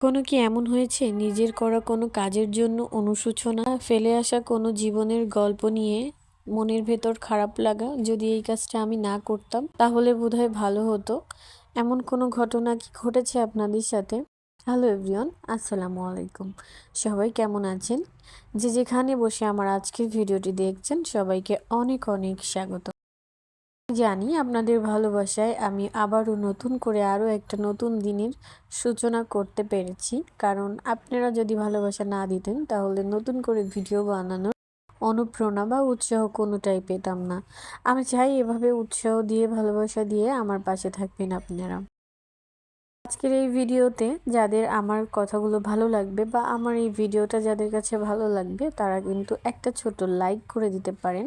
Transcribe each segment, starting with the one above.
কোনো কি এমন হয়েছে? নিজের করা কোনো কাজের জন্য অনুশোচনা, ফেলে আসা কোনো জীবনের গল্প নিয়ে মনের ভেতর খারাপ লাগা যদি এই কাজটা আমি না করতাম, তাহলে বোধহয় ভালো হতো। এমন কোনো ঘটনা কি ঘটেছে আপনাদের সাথে? হ্যালো এভরিওয়ান আসসালামু আলাইকুম। সবাই কেমন আছেন? যে যেখানে বসে আমার আজকের ভিডিওটি দেখছেন, সবাইকে অনেক অনেক স্বাগত। জানি আপনাদের ভালোবাসায় আমি আবারও নতুন করে আরও একটা নতুন দিনের সূচনা করতে পেরেছি। কারণ আপনারা যদি ভালোবাসা না দিতেন, তাহলে নতুন করে ভিডিও বানানোর অনুপ্রেরণা বা উৎসাহ কোনোটাই পেতাম না। আমি চাই এভাবে উৎসাহ দিয়ে, ভালোবাসা দিয়ে আমার পাশে থাকবেন আপনারা। আজকের এই ভিডিওতে যাদের আমার কথাগুলো ভালো লাগবে বা আমার এই ভিডিওটা যাদের কাছে ভালো লাগবে, তারা কিন্তু একটা ছোট লাইক করে দিতে পারেন।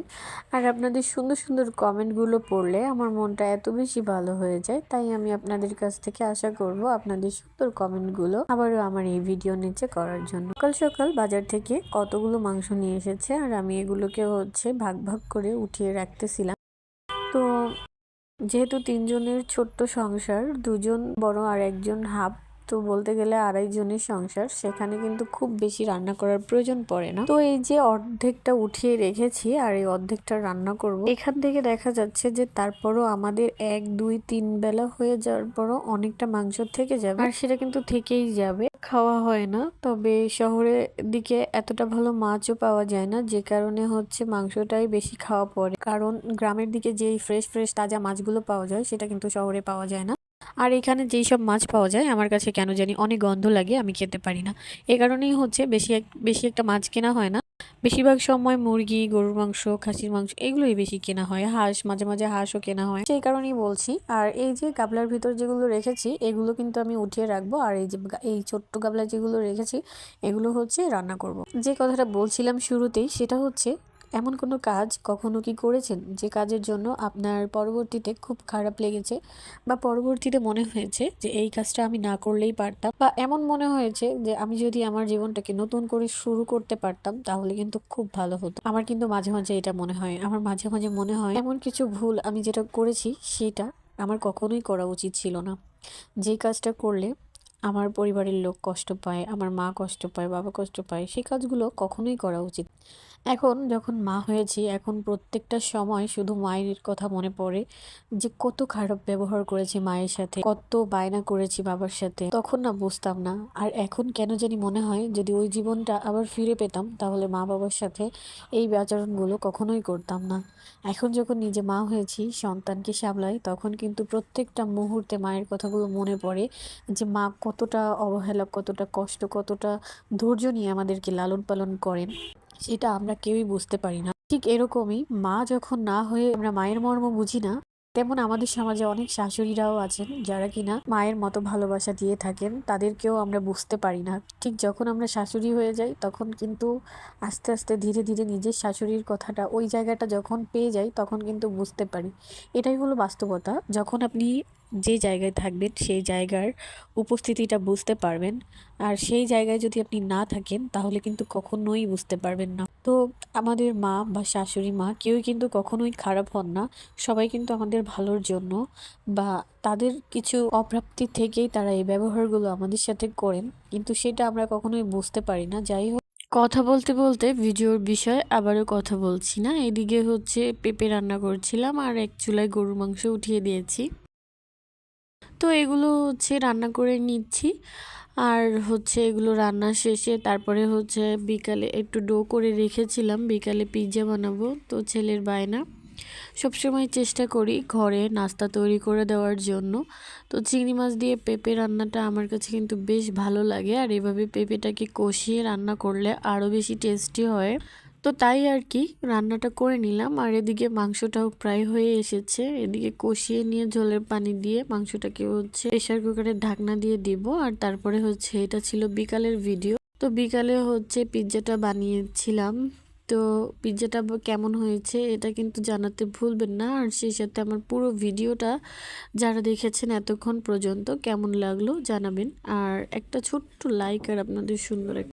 আর আপনাদের সুন্দর সুন্দর কমেন্টগুলো পড়লে আমার মনটা এত বেশি ভালো হয়ে যায়, তাই আমি আপনাদের কাছ থেকে আশা করব আপনাদের সুন্দর কমেন্টগুলো আবারও আমার এই ভিডিও নিচে করার জন্য। সকাল সকাল বাজার থেকে কতগুলো মাংস নিয়ে এসেছে, আর আমি এগুলোকে হচ্ছে ভাগ ভাগ করে উঠিয়ে রাখতেছিলাম। যেহেতু তিনজনের ছোট্ট সংসার দুজন বড় আর একজন হাফ তো বলতে গেলে আড়াই জনের সংসার, সেখানে কিন্তু খুব বেশি রান্না করার প্রয়োজন পড়ে না। তো এই যে অর্ধেকটা উঠিয়ে রেখেছি আর এই অর্ধেকটা রান্না করব, এখান থেকে দেখা যাচ্ছে যে তারপরও আমাদের এক, দুই, তিন বেলা হয়ে যাওয়ার পরও অনেকটা মাংস থেকে যাবে। আর সেটা কিন্তু থেকেই যাবে। খাওয়া হয় না, তবে শহরের দিকে এতটা ভালো মাছও পাওয়া যায় না, যে কারণে হচ্ছে মাংসটাই বেশি খাওয়া পড়ে। কারণ গ্রামের দিকে যেই ফ্রেশ ফ্রেশ তাজা মাছগুলো পাওয়া যায়, সেটা কিন্তু শহরে পাওয়া যায় না। আর এখানে যেই সব মাছ পাওয়া যায়, আমার কাছে কেন জানি অনেক গন্ধ লাগে, আমি খেতে পারি না। এ কারণেই হচ্ছে বেশি এক, বেশি একটা মাছ কেনা হয় না। বেশিরভাগ সময় মুরগি, গরুর মাংস, খাসির মাংস, এগুলোই বেশি কেনা হয়। হাঁস, মাঝে মাঝে হাঁসও কেনা হয়। সেই কারণেই বলছি। আর এই যে গাবলার ভিতর যেগুলো রেখেছি, এগুলো কিন্তু আমি উঠিয়ে রাখব। আর এই যে এই ছোট্ট গাবলা যেগুলো রেখেছি, এগুলো হচ্ছে রান্না করব। যে কথাটা বলছিলাম শুরুতেই, সেটা হচ্ছে এমন কোনো কাজ কখনো কি করেছেন যে কাজের জন্য আপনার পরবর্তীতে খুব খারাপ লেগেছে? বা পরবর্তীতে মনে হয়েছে যে এই কাজটা আমি না করলেই পারতাম? বা এমন মনে হয়েছে যে আমি যদি আমার জীবনটাকে নতুন করে শুরু করতে পারতাম, তাহলে কিন্তু খুব ভালো হতো। আমার কিন্তু মাঝে মাঝে এটা মনে হয়। আমার মাঝে মাঝে মনে হয় এমন কিছু ভুল আমি যেটা করেছি, সেটা আমার কখনোই করা উচিত ছিল না। যে কাজটা করলে আমার পরিবারের লোক কষ্ট পায়, আমার মা কষ্ট পায়, বাবা কষ্ট পায়, সেই কাজগুলো কখনোই করা উচিত। এখন যখন মা হয়েছি, এখন প্রত্যেকটা সময় শুধু মায়ের কথা মনে পড়ে যে কত খারাপ ব্যবহার করেছি মায়ের সাথে, কত বায়না করেছি বাবার সাথে, তখন না বুঝতাম না। আর এখন কেন জানি মনে হয়, যদি ওই জীবনটা আবার ফিরে পেতাম, তাহলে মা বাবার সাথে এই আচরণগুলো কখনোই করতাম না। এখন যখন নিজে মা হয়েছি, সন্তানকে সামলাই, তখন কিন্তু প্রত্যেকটা মুহূর্তে মায়ের কথাগুলো মনে পড়ে যে মা কতটা অবহেলা, কতটা কষ্ট, কতটা ধৈর্য নিয়ে আমাদেরকে লালন পালন করেন, সেটা আমরা কেউই বুঝতে পারি না। ঠিক এরকমই মা যখন না হয়ে আমরা মায়ের মর্ম বুঝি না, তেমন আমাদের সমাজে অনেক শাশুড়িরাও আছেন যারা কিনা মায়ের মতো ভালোবাসা দিয়ে থাকেন, তাদেরকেও আমরা বুঝতে পারি না। ঠিক যখন আমরা শাশুড়ি হয়ে যাই, তখন কিন্তু আস্তে আস্তে ধীরে ধীরে নিজের শাশুড়ির কথাটা ওই জায়গাটা যখন পেয়ে যাই, তখন কিন্তু বুঝতে পারি। এটাই হলো বাস্তবতা। যখন আপনি যে জায়গায় থাকবেন, সেই জায়গার উপস্থিতিটা বুঝতে পারবেন। আর সেই জায়গায় যদি আপনি না থাকেন, তাহলে কিন্তু কখনোই বুঝতে পারবেন না। তো আমাদের মা বা শাশুড়ি মা কেউই কিন্তু কখনোই খারাপ হন না। সবাই কিন্তু আমাদের ভালোর জন্য বা তাদের কিছু অপ্রাপ্তি থেকেই তারা এই ব্যবহারগুলো আমাদের সাথে করেন। কিন্তু সেটা আমরা কখনোই বুঝতে পারি না। যাই হোক, কথা বলতে বলতে ভিডিওর বিষয়ে আবারও কথা বলছি না। এদিকে হচ্ছে পেঁপে রান্না করছিলাম আর এক চুলায় গরুর মাংস উঠিয়ে দিয়েছি। তো এগুলো হচ্ছে রান্না করে নিচ্ছি। আর হচ্ছে এগুলো রান্না শেষে তারপরে হচ্ছে বিকালে একটু ডো করে রেখেছিলাম, বিকালে পিৎজা বানাবো তো ছেলের বায়না। সবসময় চেষ্টা করি ঘরে নাস্তা তৈরি করে দেওয়ার জন্য। তো চিংড়ি মাছ দিয়ে পেঁপে রান্নাটা আমার কাছে কিন্তু বেশ ভালো লাগে। আর এভাবে পেঁপেটাকে কষিয়ে রান্না করলে আরও বেশি টেস্টি হয়। তো তাই আর কি, রান্নাটা করে নিলাম। আর এদিকে মাংসটাও প্রায় হয়ে এসেছে। এদিকে কষিয়ে নিয়ে ঝোলের পানি দিয়ে মাংসটাকে হচ্ছে প্রেশার কুকারের ঢাকনা দিয়ে দিব। আর তারপরে হচ্ছে এটা ছিল বিকালের ভিডিও তো বিকালে হচ্ছে পিৎজাটা বানিয়েছিলাম। তো পিৎজাটা কেমন হয়েছে এটা কিন্তু জানাতে ভুলবেন না। আর সেই সাথে আমার পুরো ভিডিওটা যারা দেখেছেন এতক্ষণ পর্যন্ত কেমন লাগল জানাবেন। আর একটা ছোট্ট লাইক আর আপনাদের সুন্দর